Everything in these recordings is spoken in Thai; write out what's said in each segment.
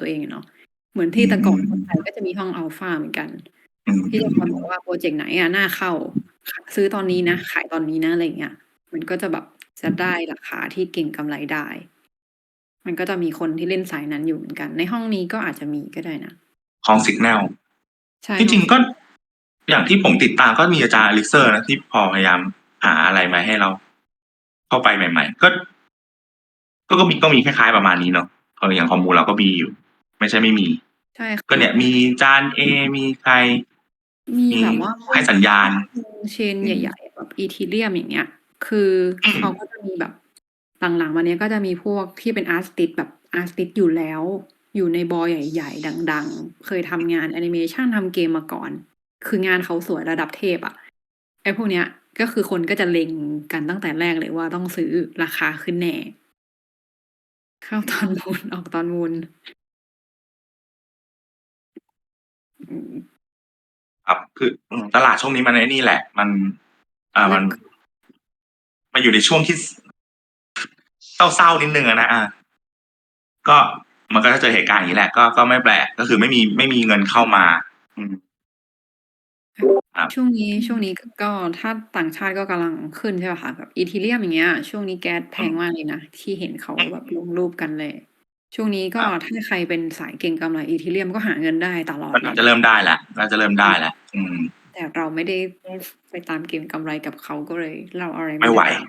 ตัวเองอะเนาะเหมือนที่แต่ก่อนอืมคนไทยก็จะมีห้องอัลฟาเหมือนกันอืมที่จะคอยบอกว่าพรอเจกต์ไหนอะน่าเข้าขซื้อตอนนี้นะ ขายตอนนี้นะอะไรอย่างเงี้ยมันก็จะแบบจะได้ราคาที่เก็งกำไรได้ มันก็จะมีคนที่เล่นสายนั้นอยู่เหมือนกัน ในห้องนี้ก็อาจจะมีก็ได้นะห้อง Signal ใช่ที่จริงห้องก็อย่างที่ผมติดตามก็มีอาจารย์ Elixir นะที่พอพยายามหาอะไรมาให้เรา เข้าไปใหม่ ๆ ก็ ก็ก็มีก็มีคล้ายๆประมาณนี้เนาะเอออย่างคอมมูเราก็มีอยู่ ไม่ใช่ไม่มี ใช่ก็เนี่ยมีจานเอมีใคร มีมีแบบว่าให้สัญญาณ เชนใหญ่ๆแบบ Ethereum อย่างเงี้ย คือเขาก็จะมีแบบหลังๆมาเนี้ยก็จะมีพวกที่เป็น Artist แบบ Artist อยู่แล้ว อยู่ในบอใหญ่ๆ ดังๆ เคยทำงานแอนิเมชันทำเกมมาก่อน คืองานเขาสวยระดับเทพอะไอ้พวกเนี้ยก็คือคนก็จะเล็งกันตั้งแต่แรกเลยว่าต้องซื้อราคาขึ้นแน่ เข้าตอนบนออกตอนบน ครับคืออืมตลาดช่วงนี้มันไอ้นี่แหละ มัน อ่ามัน มันอยู่ในช่วงที่เศร้าๆนิดนึงอะนะอ่าก็มันก็จะเจอเหตุการณ์อย่างงี้แหละ ก็ก็ไม่แปลกก็คือไม่มีไม่มีเงินเข้ามา อืม ครับ ช่วงนี้ช่วงนี้ ก ก็ถ้าต่างชาติก็กำลังขึ้นใช่เปล่าคะ แบบ Ethereum อย่างเงี้ย ช่วงนี้แก๊สแพงมากเลยนะ ที่เห็นเขาแบบลงรูปกันเลย ช่วงนี้ก็ครับ ถ้าใครเป็นสายเก็งกำไร Ethereum ก็หาเงินได้ตลอดก็เลน่ายจะเริ่มได้แล้ว น่าจะเริ่มได้แล้ว อืม แต่เราไม่ได้ ไปตามเก็งกำไรกับเขา ก็เลยเราอะไรไม่ไหว ด้ตาม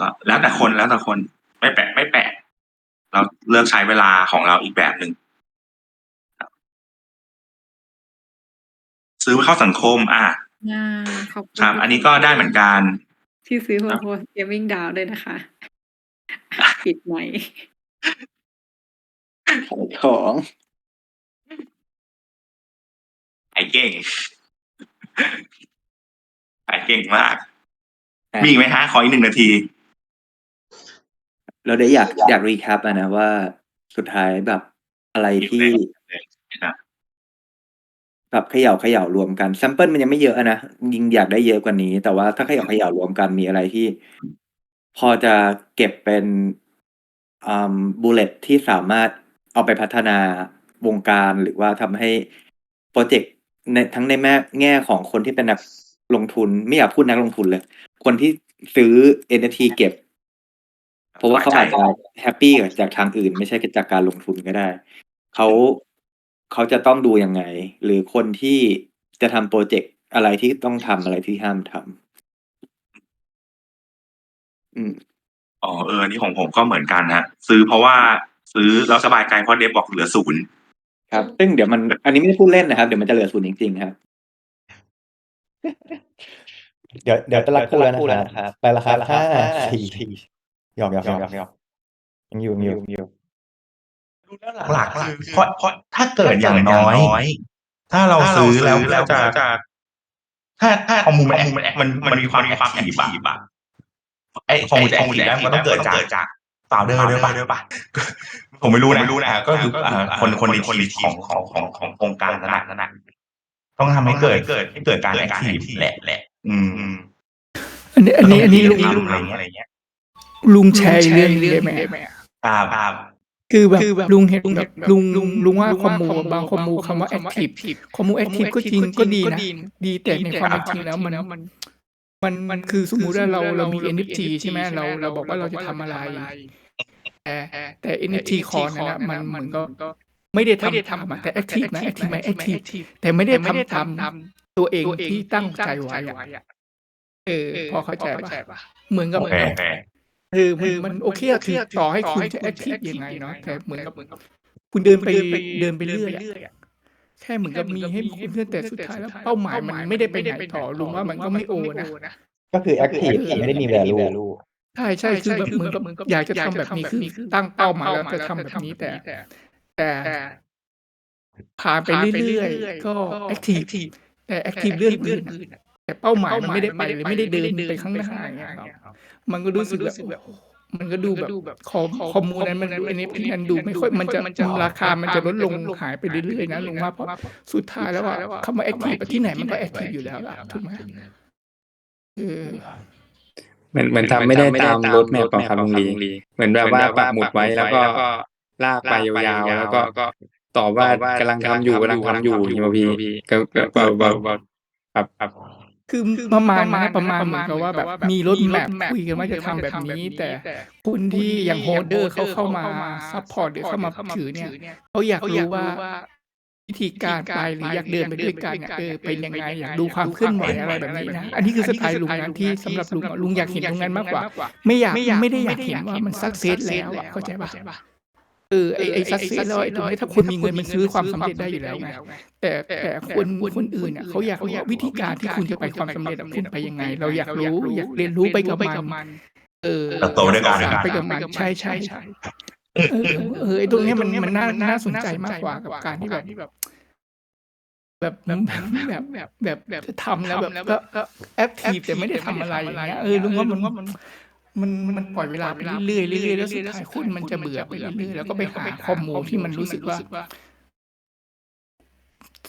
ก็แล้วแต่คน แล้วแต่คน ไม่แปลก ไม่แปลก เราเลือกใช้เวลาของเราอีกแบบหนึ่ง ครับ ซื้อเข้าสังคม อา อา ขอบคุคณรับทุกอันคนี้นก็ได้เหมือนกัน ที่ซื้อ ครับ Purpose Gaming DAO ด้วยนะคะ ปิดไมค์ ขายของขายเก่งขายเก่งมากอามีอีกไหมครับขออีก1นาที เราได้อยากอยาก recap อะนะว่าสุดท้ายแบบอะไรหยิบที่เลยเลยครับแบบเขย่าๆรวมกันแซมเปิลมันยังไม่เยอะอะนะจริงๆอยากได้เยอะกว่านี้ แต่ว่าถ้าเขย่าๆรวมกันมีอะไรที่ พอจะเก็บเป็นอ่า bullet ที่สามารถ เอาไปพัฒนาวงการหรือว่าทำให้พรเจกต์ในทั้งในแม่แง่ของคนที่เป็นนักลงทุน ไม่อยากพูดนักลงทุนเลย คนที่ซื้อ NFT เก็บ เพราะว่าเขาอาจจะแฮปปี้กับจากทางอื่น ไม่ใช่จากการลงทุนก็ได้เขาเขาจะต้องดูยังไง หรือคนที่จะทำพรเจกต์อะไรที่ต้องทำอะไรที่ห้ามทำอืมอ๋อเอออันนี้ของผมก็เหมือนกันครับซื้อเพราะว่า ซื้อแล้วสบายใจเพราะ Dev บอกเหลือ0ครับ ซึ่งเดี๋ยวมันอันนี้ไม่ได้พูดเล่นนะครับ เดี๋ยวมันจะเหลือ0จริงๆครับ เดี๋ยวเดี๋ยวจะรักคู่แล้วนะครับไปแล้วครับ5 4หยอกๆๆๆยังอยู่ยังอยู่หลักๆคือเพราะเพราะถ้าเกิดอย่างน้อย ถ้าเราซื้อแล้วแล้วจะถ้าถ้าข้อมูลมันมันมันมีความแอคทีฟอะไอ้ข้อมูลจะแอคทีฟได้มันต้องเกิดจาก founder ด้วยเปล่าผมไม่รู้นะไม่รู้นะก็คือคนคนในทีมของของของของโครงการนั้นน่ะต้องทำให้เกิดให้เกิดการแอคทีฟแหละแหละอืม อันนี้ อันนี้อันนี้ลุงลุงอะไรเงี้ย ลุงแชร์เรื่องหนึ่งได้ไหมครับครับคือแบบลุงเห็นแบบลุงลุงลุงว่าคอมมูบางคอมมูคำว่าแอคทีฟคอมมูแอคทีฟก็จริงก็ดีนะดีแต่ในความเป็นจริงแล้วมันมันมันคือสมมุติว่าเราเรามี NFT ใช่ไหมเราเราบอกว่าเราจะทำอะไร แต่แต่ NFT คอนั้นนะมันมันก็ไม่ได้ทำทำอะแต่แอคทีฟนะแอคทีฟไหมแอคทีฟแต่ไม่ได้ทำทำตัวเองที่ตั้งใจไว้อะเออพอเข้าใจปะเหมือนกับโอเคโอเคเออมันมันโอเคอะคือต่อให้คุณจะแอคทีฟยังไงเนาะแต่เหมือนกับคุณเดินไปเดินไปเรื่อยอะแค่เหมือนกับมีให้คุณเพื่อนแต่สุดท้ายแล้วเป้าหมายมันไม่ได้ไปไหนต่อลุงว่ามันก็ไม่โอนะก็คือแอคทีฟแต่ไม่ได้มี value ใช่ใช่คือแบบเหมือนกับอยากจะทำแบบนี้คือตั้งเป้าหมายแล้วจะทำแบบนี้แต่ แต่ผ่านไปเรื่อยๆก็แอคทีฟแต่แอคทีฟเรื่องอื่นอะแต่เป้าหมายมันไม่ได้ไปเลยไม่ได้เดินไปข้างหน้าอย่างเงี้ยครับมันก็รู้สึกแบบมันก็ดูแบบคอคอมมูนนั้นมันดู NFT นั้นดูไม่ค่อยมันจะราคามันจะลดลงหายไปเรื่อยๆนะลุงว่าเพราะสุดท้ายแล้วอะคำว่าแอคทีฟที่ไหนมันก็แอคทีฟอยู่แล้วล่ะถูกไหมเออ เหมือนเหมือนทำไม่ได้ตามรถแมพของครับลุงลีเหมือนแบบว่าปักหมุดไว้แล้วก็ลากไปยาวๆแล้วก็ตอบว่ากำลังทำอยู่กำลังทำอยู่ใช่ไหมพี่ก็ก็ก็ก็ครับครับคือประมาณนะประมาณเหมือนกับว่าแบบมีรถแมพคุยกันว่าจะทำแบบนี้ แต่คนที่อย่างโฮเดอร์เขาเข้ามาซัพพอร์ตหรือเข้ามาถือเนี่ยเขาอยากรู้ว่า วิธีการไปหรืออยากเดินไปด้วยกันเนี่ยเออเป็นยังไงอยากดูความเคลื่อนไหวอะไรแบบนี้นะอันนี้คือสไตล์ลุงนะที่สำหรับลุงอะลุงอยากเห็นตรงนั้นมากกว่า ไม่อยากไม่ได้อยากเห็นว่ามันสักเซสแล้วอะเข้าใจปะเออไอไอสักเซสแล้วไอตรงนี้ถ้าคนมีเงินมันซื้อความสำเร็จได้อยู่แล้วไงแต่แต่คนคนอื่นอะเขาอยากรู้ว่าวิธีการที่คุณจะไปความสำเร็จอะคุณไปยังไง เราอยากรู้อยากเรียนรู้ไปกับมันเออเติบโตด้วยกันศึษาไปกับมันใช่ใช่ใช่ เออเออไอตรงเนี้ยมันมันน่าน่าสนใจมากกว่ากับการที่แบบแบบแบบแบบแบบแบบแบบจะทำแล้วแบบก็ก็แอคทีฟแต่ไม่ได้ทำอะไรอย่างเงี้ยเออลุงว่ามันว่ามันมันมันปล่อยเวลาไปเรื่อยๆเรื่อยๆแล้วสุดท้ายคนมันจะเบื่อไปเรื่อยๆแล้วก็ไปหาข้อมูลที่มันรู้สึกว่า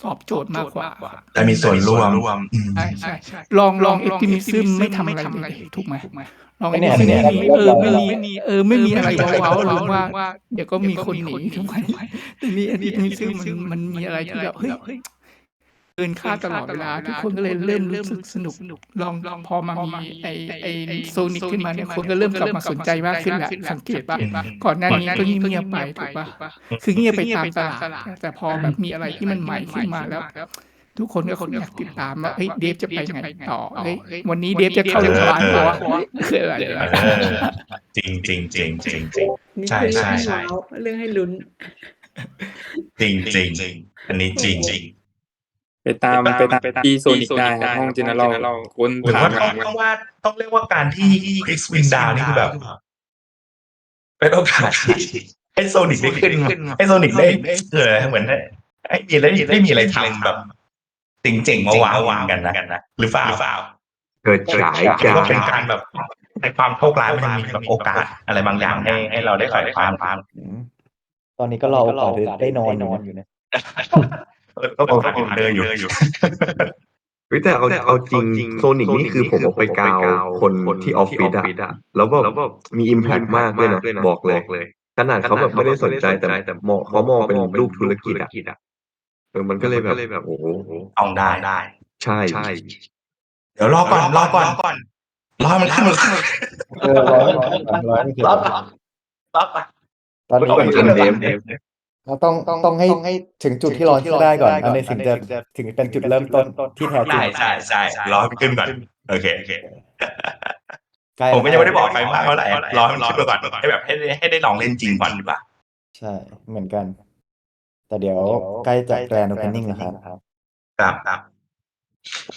ตอบโจทย์มากกว่า แต่มีส่วนร่วมอืมใช่ใช่ลองลองเอติมิซึมไม่ทำอะไรเลยถูกไหมลองเอเนี่ติยมิซึมเนี่ยไม่มีเออไม่มีเออไม่มีอะไรว้าวๆหรือว่าเดี๋ยวก็มีคนหนีถูกไหมแต่นี่เอติมิซึมมันมันมีอะไรที่แบบเฮ้ย เกินคาดตลอดเวลา ทุกคนก็เลยเริ่มรู้สึกสนุกลองลองพอมามีไอไอโซนิกขึ้นมาเนี่ยคนก็เริ่มกลับมาสนใจมากขึ้นแหละสังเกตป่ะก่อนหน้านี้ก็เงียบๆไปถูกปะคือเงียบไปตามตลาดแต่พอแบบมีอะไรที่มันใหม่ขึ้นมาแล้วทุกคนก็คนอยากติดตามว่าเฮ้ยเดฟจะไปไงต่อเฮ้ยวันนี้เดฟจะเข้าโรงพยาบาลตัวคืออะไรเออจริงจริงจริงจริงจริงนี่ใช่คือเรื่องใช่ให้ว้าวเรื่องให้ลุ้นจริงจริงจริงอันนี้จริงจริงไป ตามไปตามที่โซนิกได้ครับห้องเจเนอเรลคนหรือถาว่ามต้องต้องว่าต้องเรียกว่าการที่คริสวินดาวนี่คือแบบเป็นโอกาสที่ให้โซนิกได้ขึ้นมาให้โซนิกได้เออเหมือนให้มีอะไรได้มีอะไรทำแบบเจ๋งๆมาวางวางกันนะหรือเปล่าเกิดฉายหรือกาว่าเป็นการแบบในความโชคร้ายมันยังมีแบบโอกาสอะไรบางอย่างให้ให้เราได้ฝ่ายความความอืมตอนนี้ก็รอโอกาสได้นอนอยู่นะ ก็โอกาสเดินอยู่เฮ้ยแต่เอาเอาจริงโซนิกนี่คือผมเอาไปกาวคนที่ออฟฟิศอะแล้วแบบมีอิมแพคมากเลยนะบอกเลยขนาดเขาแบบไม่ได้สนใจแต่แต่มองเขามองเป็นรูปธุรกิจอะเออมันก็เลยแบบโอ้โหเอาได้ได้ ใช่ใช่ เดี๋ยวรอก่อนรอก่อนก่อนรอมันขึ้นมาขึ้นเออร้อยร้อยไม่ถึงรอก่อนรอก่อนตอนนี้เป็นอันเดฟ เดฟเราต้องต้องให้ถึงจุดที่ร้อนที่ได้ก่อนอันนี้ถึงจะถึงเป็นจุดเริ่มต้นที่แท้จริใช่งใช่ใช่รอให้มันขึ้นก่อนโอเคโอเคใกล้ผมก็ยังไม่ได้บอกใครมากเท่าไหร่รอให้มันขึ้นมาก่อนให้แบบให้ได้ให้ได้ลองเล่นจริงก่อนดีกว่าใช่เหมือนกัน แต่เดี๋ยวใกล้จะแกรนด์โอเพนนิ่งแล้วครับครับครับ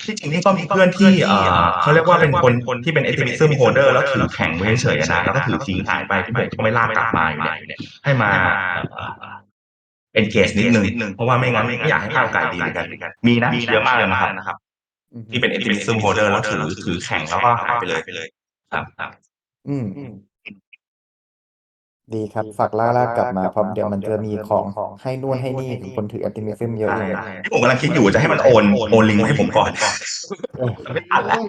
ที่จริงนี่ก็มีเพื่อนที่เอ่อเขาเรียกว่าเป็นคนคนที่เป็น activism holder แล้วถือแข่งไว้เฉยๆนะแล้วก็ถือทิ้งหายไปที่ผมก็ไม่ลากกลับมาอยู่เนี่ยให้มา เอ็นเกจนิดนึงเพราะว่าไม่งั้นไม่อยากให้ข้าวไก่ดีเหมือนกัน มีนะเยอะมากเลยนะครับ ที่เป็น activism holder แล้วถือถือแข่งแล้วก็หายไปเลยครับครับอืมดีครับฝากล่าลากกลับมาเพราะเดี๋ยวมันจะมีของให้นู่นให้นี่ถึงคนถือ optimism เยอะเลยที่ผมกำลังคิดอยู่จะให้มันโอนโอนลิงก์มาให้ผมก่อนไม่ทันแล้ว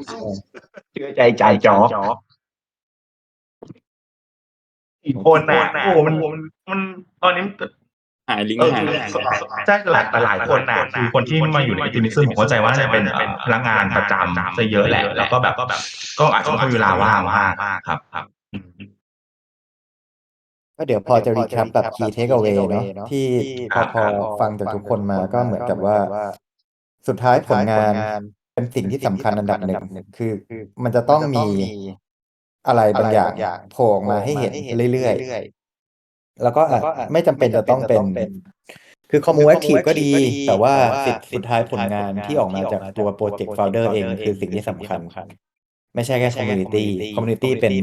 เชื่อใจใจจออีกคนน่ะโอ้โหมันมันมันตอนนี้ หายลิงก์เออหายใช่หลายหลายคนน่ะคือคนที่มาอยู่ในอินดิซึมผมเข้าใจว่าจะเป็นเอ่อพนักงานประจำซะเยอะแหละแล้วก็แบบก็แบบก็อาจจะไม่มีเวลาว่างมากครับครับอืมก็เดี๋ยวพอจะรีแคปแบบ key takeaway เนาะที่พครัอบพอฟังจากทุกคนมาก็เหมือนกับว่า สุดท้ายผลงานเป็นสิ่งที่สำคัญอันดับหนึ่งคือ มันจะต้องมีอะไรบางอย่างโผล่ออกมาให้เห็นเรื่อยๆ แล้วก็อาจไม่จำเป็นจะต้องเป็น คือคอมมูแอคทีฟก็ดี แต่ว่าสุดสุดท้ายผลงานที่ออกมาจากตัวโปรเจกต์โฟลเดอร์เองคือสิ่งที่สำคัญ ไม่ใช่แค่คอมมูนิตี้คอมมูนิตี้เป็น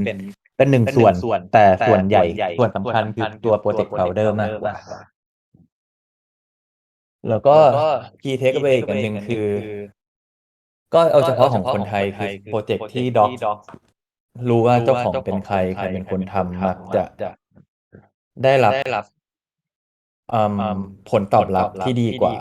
เป็นหนึ่งส่วนแต่ส่วนใหญ่ส่วนสำคัญคือตัวโปรเจกต์โฟลเดอร์มากกว่าแล้วก็ key takeaway อีกอันหนึ่งคือ ก็เอาเฉพาะของคนไทยคือโปรเจกต์ที่ด็อกรู้ว่าเจ้าของเป็นใครใครเป็นคนทำมักจะ ได้รับอืมผลตอบรับที่ดีกว่า